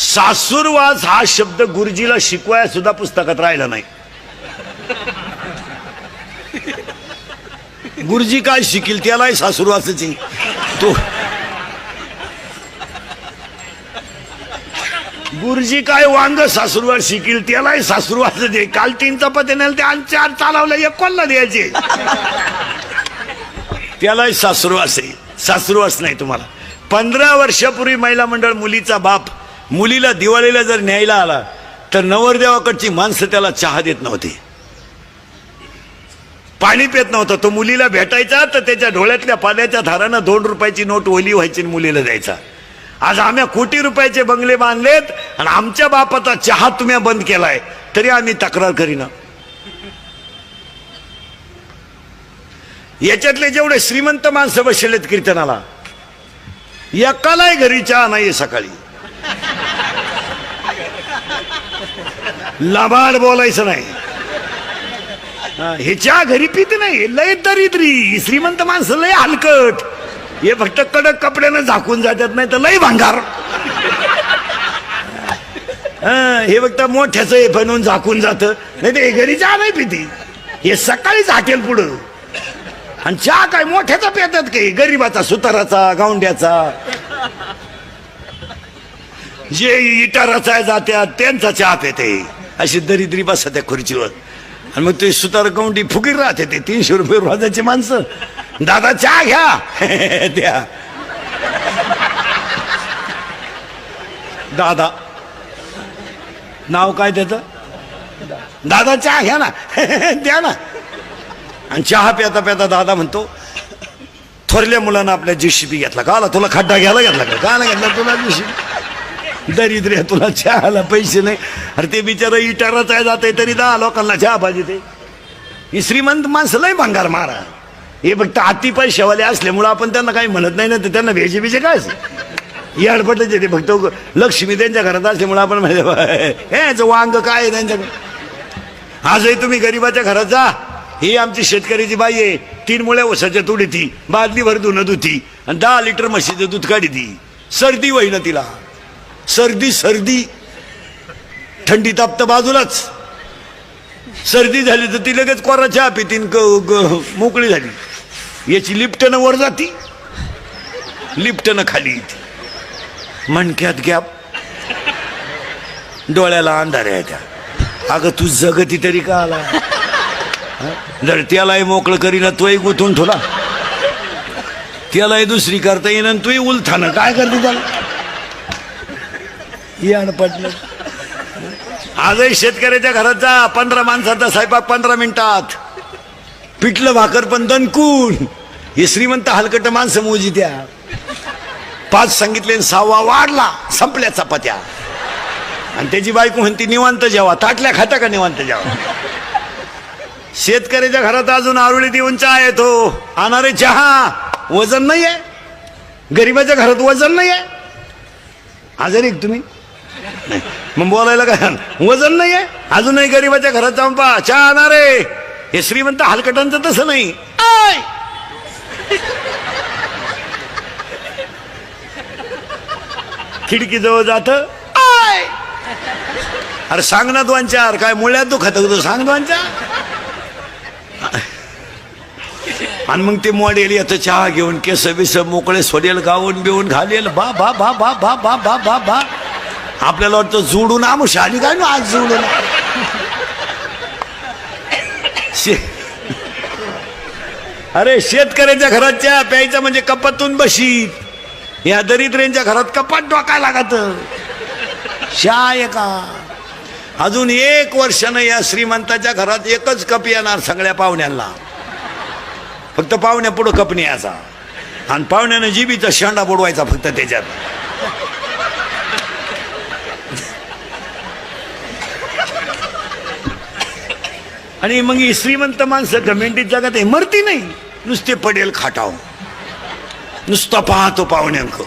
सासूरवास हा शब्द गुरुजीला शिकवाय सुद्धा पुस्तकात राहिला नाही. गुरुजी काय शिकील त्यालाही सासूरवासाची तो गुरुजी काय वांग सासूरवास शिकील त्यालाही सासूरवास दे. काल तीन चपाती नेल ते आणि चार चालवलं एक कोणला द्यायचे? त्यालाही सासूरवास आहे सासूरवास नाही तुम्हाला. पंधरा वर्षापूर्वी महिला मंडळ मुलीचा बाप मुलीला दिवाळीला जर न्यायला आला तर नवरदेवाकडची माणसं त्याला चहा देत नव्हती. पाणी पेत नव्हतं. तो मुलीला भेटायचा तर त्याच्या डोळ्यातल्या पाण्याच्या धारानं दोन रुपयाची नोट ओली व्हायची आणि मुलीला द्यायचा. आज आम्ही कोटी रुपयाचे बंगले बांधलेत आणि आमच्या बापाचा चहा तुम्ही बंद केलाय तरी आम्ही तक्रार करीना. याच्यातले जेवढे श्रीमंत माणसं बसलेत कीर्तनाला एकालाही घरी चहा नाही सकाळी. लबाड बोलायचं नाही. हा, हे चहा घरी पित नाही लय दरिद्री श्रीमंत माणसं लय हलकट. हे फक्त कडक कपड्यानं झाकून जातात नाही तर लय भांगार. हा, हे फक्त मोठ्याच हे बनवून झाकून जात नाही ते घरी चहा नाही पिती. हे सकाळीच हाटेल पुढं. आणि चहा काय मोठ्याचा पितात काही गरीबाचा सुताराचा गावंड्याचा? जे इटा रचायचा त्या त्यांचा चहा पिते अशी दरिद्री बसत त्या खुर्चीवर. आणि मग ते सुतार गौंडी फुकीर राहते ते तीनशे रुपये रोजाचे माणसं. दादा चहा घ्या. द्या. दादा. नाव काय त्याचं? दादा चहा घ्या ना. द्या ना. आणि चहा प्याता प्याता दादा म्हणतो थोरल्या मुलांना आपल्या जेसीबी घेतला का? आला तुला खड्डा घ्यायला घेतला का नाही घेतला तुला जेसीबी? दरिद्र्या तुला चहाला पैसे नाही. अरे ते बिचारा इटाराच आहे जाते तरी दहा लोकांना चहा पाहिजे ते. ही श्रीमंत माणसं लय भंगार मारा. हे फक्त हाती पैशावाले असल्यामुळं आपण त्यांना काही म्हणत नाही ना तर त्यांना भेजे बिजे काय हे अडपटच येते फक्त लक्ष्मी त्यांच्या घरात असल्यामुळं आपण म्हणजे हे वांग काय आहे त्यांच्याकडे आजही तुम्ही गरीबाच्या घरात जा. ही आमची शेतकऱ्याची बाई आहे. तीन मुळे ओसाच्या तुडी ती बादली भर धुणं धुती आणि दहा लिटर म्हशीचं दूध काढी ती सर्दी होईना तिला. सर्दी सर्दी. थंडी तापतं बाजूलाच. सर्दी झाली तर ती लगेच कोरा चहा पितीन ग- ग- मोकळी झाली. याची लिफ्टनं वर जाती. लिफ्टनं खाली येते. मणक्यात गॅप. डोळ्याला अंधार आहे त्या अगं तू जगती तरी का आला? जर त्यालाही मोकळं करीना तोही गुथून ठेवला. त्यालाही दुसरी करता येईन तूही उलथानं. काय करते त्याला? याड पडलं. आजही शेतकऱ्याच्या घरात जा पंधरा माणसाचा स्वयंपाक पंधरा मिनिटात. पिठलं भाकर पण दणकून. हे श्रीमंत हलकट माणसं मोजी त्या पाच सांगितले सहावा वाढला संपल्या चपात्या. आणि त्याची बायको म्हणती निवांत जेवा ताटल्या खाता का निवांत जेवा? शेतकऱ्याच्या घरात अजून आरुळी देऊन चहा येतो. आणणारे चहा वजन नाही आहे गरिबाच्या घरात वजन नाही आहे आजारी तुम्ही? मग बोलायला काय? वजन नाही आहे अजूनही गरीबाच्या घरात जाऊन पहा. चहा आहे हे श्रीमंत हलकटांचं तसं नाही. आय! खिडकीजवळ जात. आय! अरे सांग ना दोन चार काय मुळ्यात दुखत होतं सांग दोन चार आणि मग ते मॉडेल येतं चहा घेऊन केस बिस मोकळे सोडेल गाऊन बिवून घालेल. बा बा बा बा बा बा बा बा बा. आपल्याला वाटतं जुडून आमुष आली काय ना आज जुडून. शे- अरे शेतकऱ्याच्या घराच्या प्यायचं म्हणजे कपातून बशीत. या दरिद्र्यांच्या घरात कपाट डोकाय लागत. शाय का अजून एक वर्षानं या श्रीमंताच्या घरात एकच कप येणार सगळ्या पाहुण्यांना. फक्त पाहुण्या पुढं कप न्यायचा. आणि पाहुण्यानं जीबीचा शेंडा बुडवायचा फक्त त्याच्यात. आणि मग ही श्रीमंत माणसं कमेंटीत जगात आहे. मरती नाही. नुसते पडेल खाटाव नुसता पाहतो पाहुण्यांक.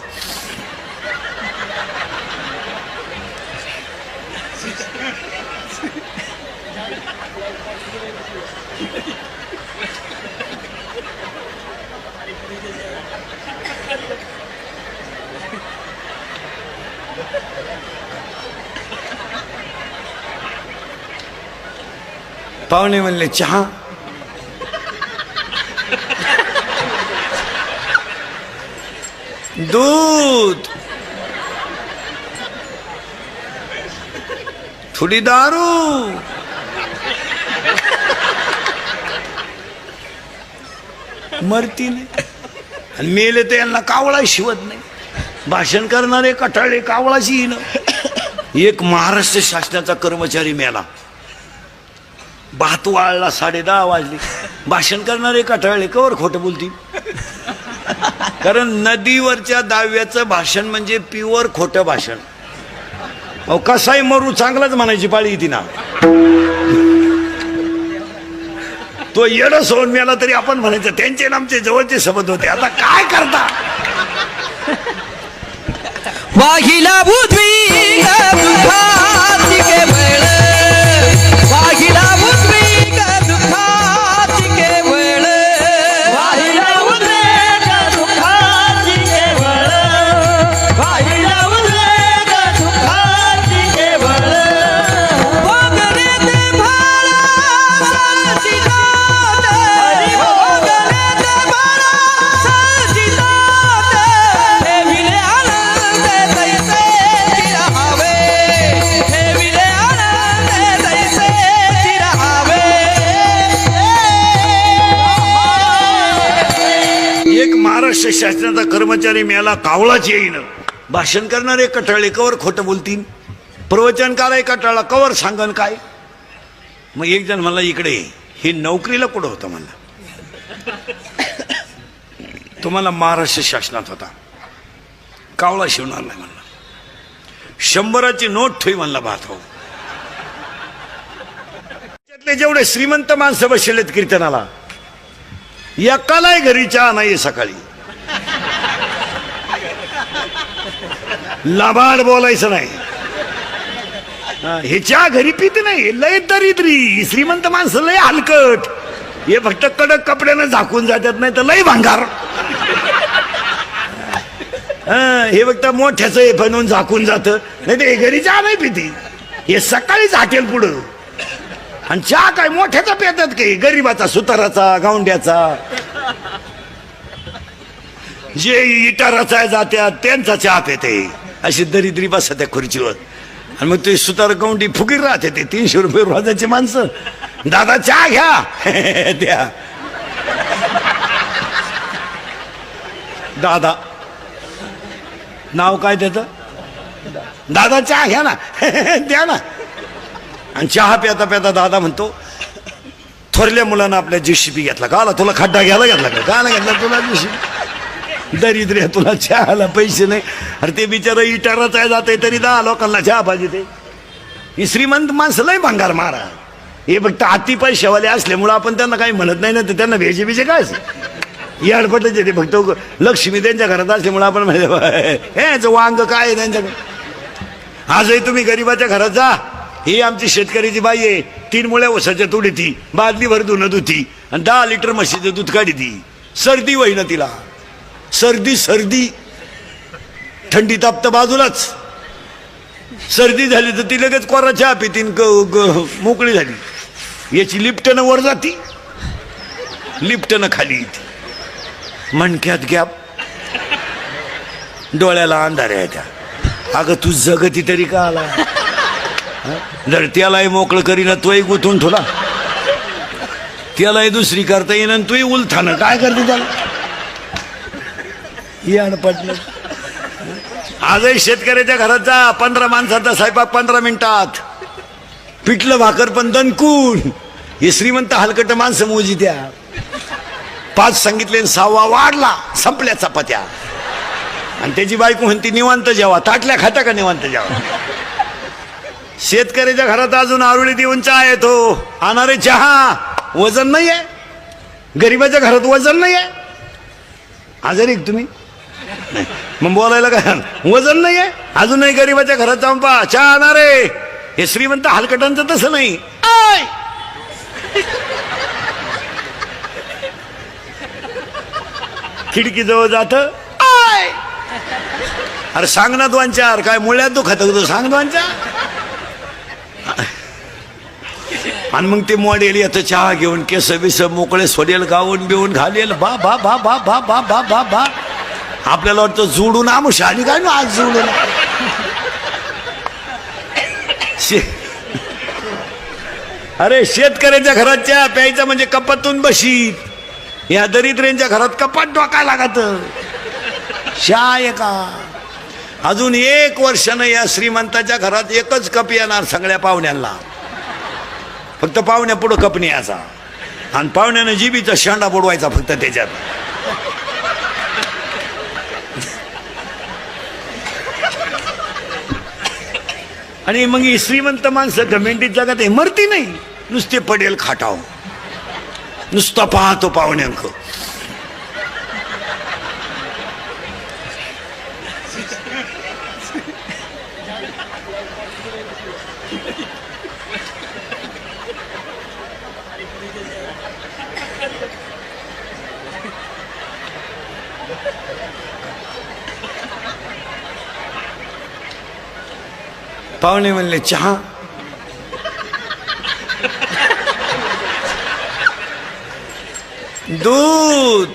पाहुणे म्हणले चहा? दूध. थोडी दारू. मरती नाही. आणि मेले तर यांना कावळा शिवत नाही. भाषण करणारे कठाळे कावळाची येणं एक महाराष्ट्र शासनाचा कर्मचारी मेला. भात वाळला साडे दहा वाजले. भाषण करणारे कटाळले कवर खोटं बोलतील. कारण नदीवरच्या दाव्याचं भाषण म्हणजे प्युअर खोटं भाषण. अहो कसाही मरू चांगलाच म्हणायची पाळी ती ना. तो येड सोडून मिळाला तरी आपण म्हणायचं त्यांचे आमचे जवळचे संबंध होते. आता काय करता? वाहिला महाराष्ट्र शासनाचा कर्मचारी मिळाला कावळाच येईन. भाषण करणारे कटाळे कवर खोटं बोलतील प्रवचनकार आहे कटाळा कवर सांगन काय? मग एक जण मला इकडे हे नोकरीला कुठं होतं म्हणला. तुम्हाला महाराष्ट्र शासनात होता. कावळा शिवणार नाही म्हणला. शंभराची नोट ठेवी म्हणला भात हो त्यातले जेवढे श्रीमंत माणसं बसलेत कीर्तनाला एकालाही घरी चहा नाही सकाळी. लाभाड बोलायचं नाही. हे चहा घरी पित नाही लय दरिद्री श्रीमंत माणसं लय हलकट. हे फक्त कडक कपड्यानं झाकून जातात नाही तर लय भांगार. हे फक्त मोठ्याच हे बनवून झाकून जात नाही ते घरी चहा नाही पिती. हे सकाळीच हाटेल पुढं. आणि चहा काय मोठ्याचा पेतात काही गरीबाचा सुताराचा गावंड्याचा. जे इटाराचा जात्या त्यांचा चहा पेते अशी दरिद्री बसत त्या खुर्चीवर. आणि मग ते सुतार गावंडी फुगीर राहते ते तीनशे रुपये रोजाची माणसं. दादा चहा घ्या. द्या. दादा. नाव काय त्याचं? दादा चहा घ्या ना. द्या ना. आणि चहा प्याता प्याता दादा म्हणतो थोरल्या मुलानं आपल्या जेसीबी घेतला का? आला तुला खड्डा घ्यायला घेतला का? का घेतला तुला जेसीबी दरिद्र्या तुला चहाला पैसे नाही. अरे ते बिचारा इटाराच आहे जाते तरी दहा लोकांना चहा पाहिजे ते. ही श्रीमंत माणसं लय भांगार मारा. हे फक्त अति पैशावाले असल्यामुळं आपण त्यांना काही म्हणत नाही ना तर त्यांना भेजे बिजे काय याडपटच ते फक्त. लक्ष्मी त्यांच्या घरात असल्यामुळं आपण म्हणजे हे याचं वांग काय आहे त्यांच्याकडे? आजही तुम्ही गरीबाच्या घरात जा. ही आमची शेतकऱ्याची बाई आहे. तीन मुळ्या वसाच्या तुडी ती बादली भर धुणं धुती आणि दहा लिटर म्हशीचं दूध काढी ती सर्दी होईना तिला. सर्दी सर्दी. थंडी तापतं बाजूलाच. सर्दी झाली तर ती लगेच कोरा चहा पितीन ग- ग- मोकळी झाली. याची लिफ्टनं वर जाती. लिफ्टनं खाली येते. मणक्यात गॅप डोळ्याला अंधाऱ्या आहे त्या अगं तू जगती तरी का आला? जर त्यालाही मोकळं करीना तोही गुंतून ठेवला. त्यालाही दुसरी करता येईन आणि तोही उलथानं. काय करते त्याला? याड पटलं. आजही शेतकऱ्याच्या घरात जा पंधरा माणसाचा स्वयंपाक पंधरा मिनिटात. पिठलं भाकर पण दणकून. हे श्रीमंत हलकट माणसं मोजी द्या पाच सांगितले सहावा वाढला संपल्या चपात्या. आणि त्याची बायको म्हणती निवांत जेवा. ताटल्या खाता का निवांत जेवा? शेतकऱ्याच्या घरात अजून आरुळी देऊन चहा येतो. आणणारे चहा. वजन नाही आहे गरीबाच्या घरात वजन नाही आहे आजारी तुम्ही? मग बोलायला काय वजन नाही आहे अजूनही गरीबाच्या घरात जाऊन पहा. चहा आणणारे हे श्रीमंत हलकटांचं तसं नाही. आय! खिडकी जवळ जात. आय! अरे सांग ना दोन चार काय मुळ्यात दुखत होतं? सांग दोन चार आणि मग ते मॉडेल येतं चहा घेऊन केस बिस मोकळे सोडेल गाऊन बिवून घालेल. बा बा बा बा बा बा बा बा बा. आपल्याला वाटतं जुडून आमुष आणि काय ना आज जुडून. शे- अरे शेतकऱ्याच्या घरात चहा प्यायचा म्हणजे कपातून बशीत. या दरिद्रेंच्या घरात कपात डोका लागत. शाय का अजून एक वर्षानं या श्रीमंताच्या घरात एकच कप येणार सगळ्या पाहुण्यांना. फक्त पाहुण्या पुढं कप याचा. आणि पाहुण्यानं जिबीचा शेंडा बुडवायचा फक्त त्याच्यात. आणि मग ही श्रीमंत माणसं गमेंटीत जगात हे मरती नाही. नुसते पडेल खाटाव नुसता पाहतो पाहुण्यांक. पाहुणे म्हणले चहा? दूध.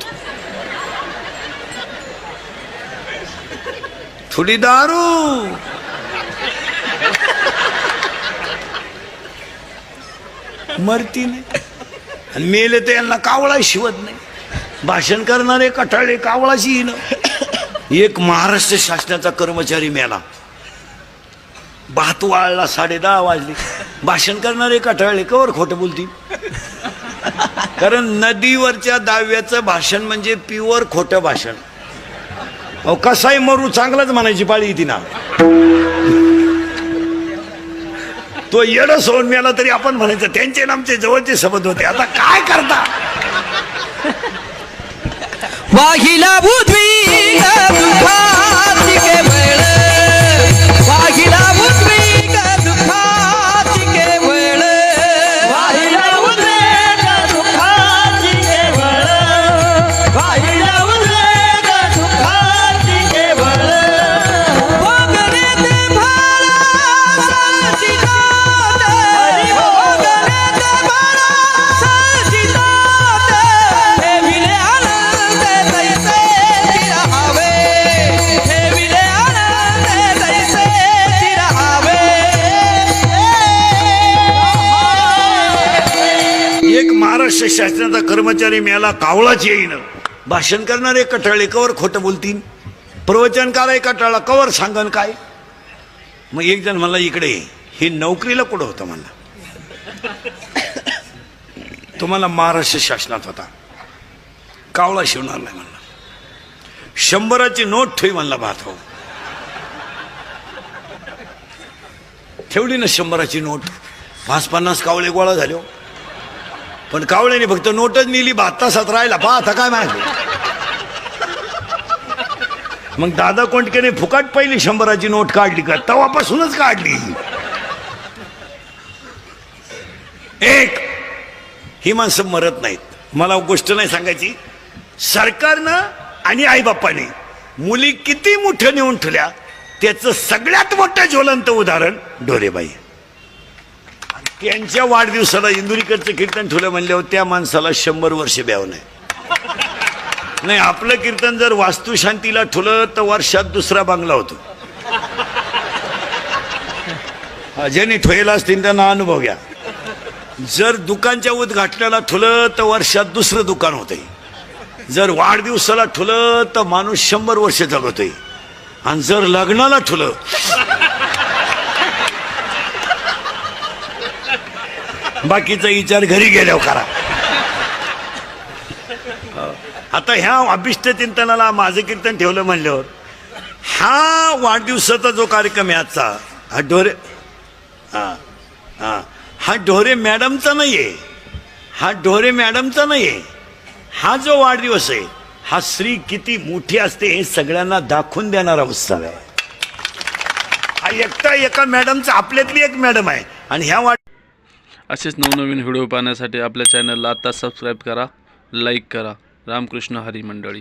थोडी दारू. मरती नाही. आणि मेले तर यांना कावळा शिवत नाही. भाषण करणारे कठाळे कावळाशी येईन एक महाराष्ट्र शासनाचा कर्मचारी मेला. भात वाळला साडे दहा वाजले. भाषण करणारे कटाळले कवर खोटं बोलतील. कारण नदीवरच्या दाव्याचं भाषण म्हणजे प्युअर खोटं भाषण. अहो कसाही मरू चांगलाच म्हणायची पाळी ती ना. तो येड सोडून मिळाला तरी आपण म्हणायचं त्यांचे आमचे जवळचे संबंध होते. आता काय करता? वाहिला कर्मचारी मिळाला कावळाच येईन. भाषण करणारे कटाळे कवर खोटं बोलतील प्रवचन काय कटाळा कवर सांगन काय? मग एक जण मला इकडे हे नोकरीला कुठं होतं म्हणला. तुम्हाला महाराष्ट्र शासनात होता. कावळा शिवणार नाही म्हणला. शंभराची नोट ठेवी म्हणला भात हो ठेवली ना शंभराची नोट. पाच पन्नास कावळे गोळा झाले हो. पण कावळ्याने फक्त नोटच नेली बहात तासात राहिला पहा आता काय माहिती मग दादा कोंडकेने फुकाट पहिली शंभराची नोट काढली का? तवापासूनच काढली. एक ही माणसं मरत नाहीत. मला गोष्ट नाही सांगायची. सरकारनं आणि आईबापाने मुली किती मोठ्या नेऊन ठेवल्या त्याचं सगळ्यात मोठं ज्वलंत उदाहरण डोरेबाई. त्यांच्या वाढदिवसाला इंदुरीकरचं कीर्तन ठेवलं म्हणल्यावर त्या माणसाला शंभर वर्ष ब्याव नाही नाही आपलं कीर्तन जर वास्तुशांतीला ठुलं तर वर्षात दुसरा बांगला होतो. हा, ज्यांनी असतील त्यांना अनुभव घ्या. जर दुकानच्या उद्घाटनाला ठुलं तर वर्षात दुसरं दुकान होतंय. जर वाढदिवसाला ठुलं तर माणूस शंभर वर्ष जगतोय. आणि जर लग्नाला ठुलं बाकीचा विचार घरी गेल्यावर करा. आता ह्या अभिष्ट चिंतनाला माझं कीर्तन ठेवलं म्हणल्यावर हा वाढदिवसाचा जो कार्यक्रम आहे आजचा हा ढोरे हा हा हा ढोरे मॅडमचा नाहीये. हा ढोरे मॅडमचा नाहीये. हा जो वाढदिवस आहे हा स्त्री किती मोठी असते हे सगळ्यांना दाखवून देणारा उत्सव आहे. हा एकटा एका मॅडमचा आपल्यातली एक मॅडम आहे. आणि ह्या वाढ असेच नवनवीन व्हिडिओ पाहण्यासाठी आपल्या चॅनलला आता सबस्क्राईब करा लाईक करा. रामकृष्ण हरी मंडळी.